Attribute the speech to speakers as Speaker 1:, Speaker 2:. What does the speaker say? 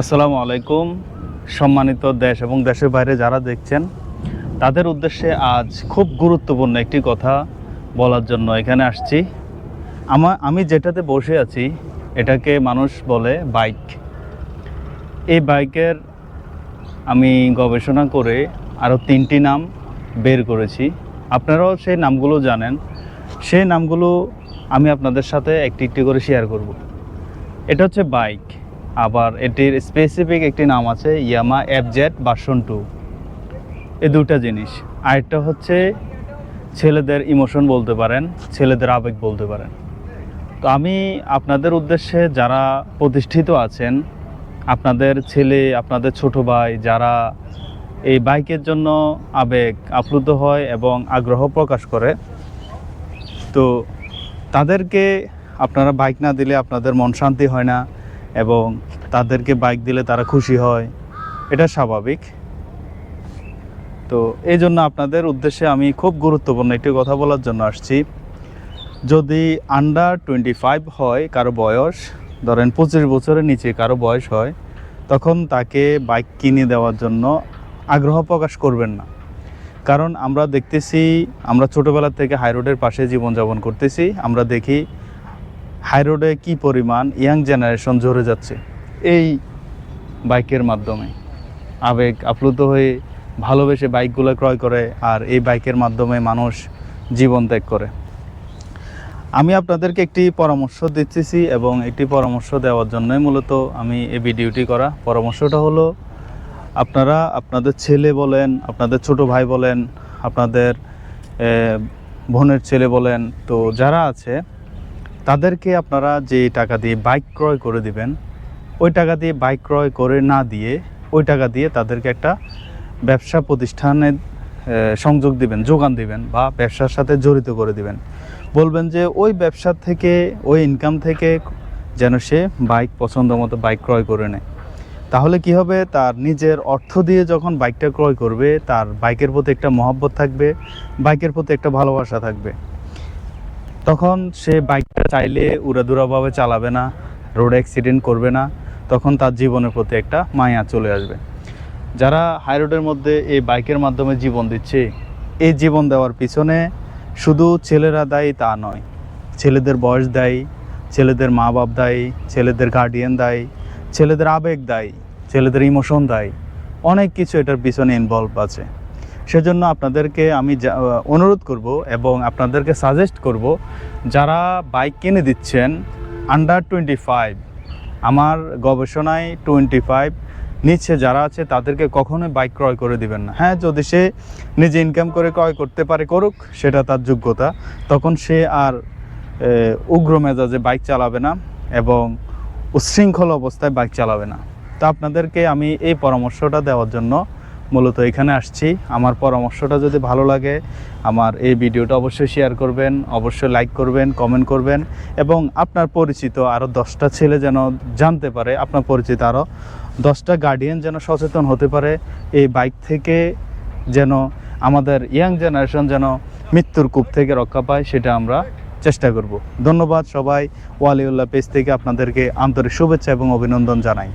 Speaker 1: আসসালামু আলাইকুম। সম্মানিত দেশ এবং দেশের বাইরে যারা দেখছেন, তাদের উদ্দেশ্যে আজ খুব গুরুত্বপূর্ণ একটি কথা বলার জন্য এখানে আসছি। আমা, আমি যেটাতে বসে আছি, এটাকে মানুষ বলে বাইক। এই বাইকের আমি গবেষণা করে আরও তিনটি নাম বের করেছি। আপনারাও সেই নামগুলো জানেন। সেই নামগুলো আমি আপনাদের সাথে একটি একটি করে শেয়ার করব। এটা হচ্ছে বাইক। আবার এটির স্পেসিফিক একটি নাম আছে ইয়ামা এফজেড ভার্সন টু এ দুটা জিনিস। আরেকটা হচ্ছে ছেলেদের ইমোশন বলতে পারেন, ছেলেদের আবেগ বলতে পারেন। তো আমি আপনাদের উদ্দেশ্যে যারা প্রতিষ্ঠিত আছেন, আপনাদের ছেলে, আপনাদের ছোট ভাই যারা এই বাইকের জন্য আবেগ আপ্লুত হয় এবং আগ্রহ প্রকাশ করে, তো তাদেরকে আপনারা বাইক না দিলে আপনাদের মন শান্তি হয় না। এবং তাদেরকে বাইক দিলে তারা খুশি হয়। এটা স্বাভাবিক। তো এই জন্য আপনাদের উদ্দেশ্যে আমি খুব গুরুত্বপূর্ণ একটি কথা বলার জন্য আসছি। যদি আন্ডার টোয়েন্টি ফাইভ হয় কারও বয়স, ধরেন পঁচিশ বছরের নিচে কারও বয়স হয়, তখন তাকে বাইক কিনে দেওয়ার জন্য আগ্রহ প্রকাশ করবেন না। কারণ আমরা দেখতেছি, আমরা ছোটোবেলা থেকে হাই রোডের পাশে জীবনযাপন করতেছি, আমরা দেখি হাই রোডে কী পরিমাণ ইয়াং জেনারেশন ঝরে যাচ্ছে? এই বাইকের মাধ্যমে। আবেগ আপ্লুত হয়ে ভালোবেসে বাইকগুলো ক্রয় করে আর এই বাইকের মাধ্যমে মানুষ জীবন ত্যাগ করে। আমি আপনাদেরকে একটি পরামর্শ দিচ্ছি এবং একটি পরামর্শ দেওয়ার জন্যই মূলত আমি এই ভিডিওটি করা। পরামর্শটা হলো, আপনারা আপনাদের ছেলে বলেন, আপনাদের ছোট ভাই বলেন, আপনাদের বোনের ছেলে বলেন, তো যারা আছে তাদেরকে আপনারা যে টাকা দিয়ে বাইক ক্রয় করে দিবেন, ওই টাকা দিয়ে বাইক ক্রয় করে না দিয়ে ওই টাকা দিয়ে তাদেরকে একটা ব্যবসা প্রতিষ্ঠানে সংযোগ দিবেন, যোগান দিবেন বা ব্যবসার সাথে জড়িত করে দিবেন। বলবেন যে ওই ব্যবসা থেকে, ওই ইনকাম থেকে যেন সে বাইক পছন্দ মতো বাইক ক্রয় করে নেয়। তাহলে কি হবে? তার নিজের অর্থ দিয়ে যখন বাইকটা ক্রয় করবে, তার বাইকের প্রতি একটা মহব্বত থাকবে, বাইকের প্রতি একটা ভালোবাসা থাকবে। তখন সে বাইকটা চাইলে উড়াদুরাভাবে চালাবে না রোড অ্যাক্সিডেন্ট করবে না, তখন তার জীবনের প্রতি একটা মায়া চলে আসবে। যারা হাই রোডের মধ্যে এই বাইকের মাধ্যমে জীবন দিচ্ছে, এই জীবন দেওয়ার পিছনে শুধু ছেলেরা দায়ী তা নয়। ছেলেদের বয়স দায়ী, ছেলেদের মা বাপ দায়ী, ছেলেদের গার্ডিয়ান দায়ী, ছেলেদের আবেগ দায়ী, ছেলেদের ইমোশন দায়ী, অনেক কিছু এটার পিছনে ইনভলভ আছে। সেজন্য আপনাদেরকে আমি অনুরোধ করব এবং আপনাদেরকে সাজেস্ট করব যারা বাইক কিনে দিচ্ছেন আন্ডার টোয়েন্টি ফাইভ আমার গবেষণায় টোয়েন্টি ফাইভ নিচ্ছে যারা আছে তাদেরকে কখনোই বাইক ক্রয় করে দিবেন না। হ্যাঁ যদি সে নিজে ইনকাম করে ক্রয় করতে পারে করুক, সেটা তার যোগ্যতা। তখন সে আর উগ্র মেজাজে বাইক চালাবে না এবং উচ্ছৃঙ্খল অবস্থায় বাইক চালাবে না। তো আপনাদেরকে আমি এই পরামর্শটা দেওয়ার জন্য মূলত এখানে আসছি। আমার পরামর্শটা যদি ভালো লাগে, আমার এই ভিডিওটা অবশ্যই শেয়ার করবেন, অবশ্যই লাইক করবেন কমেন্ট করবেন এবং আপনার পরিচিত আরও দশটা ছেলে যেন জানতে পারে, আপনার পরিচিত আরও দশটা গার্ডিয়ান যেন সচেতন হতে পারে, এই বাইক থেকে যেন আমাদের ইয়াং জেনারেশন যেন মৃত্যুর কূপ থেকে রক্ষা পায়, সেটা আমরা চেষ্টা করব। ধন্যবাদ সবাই, ওয়ালিউল্লাহ পেজ থেকে আপনাদেরকে আন্তরিক শুভেচ্ছা এবং অভিনন্দন জানাই।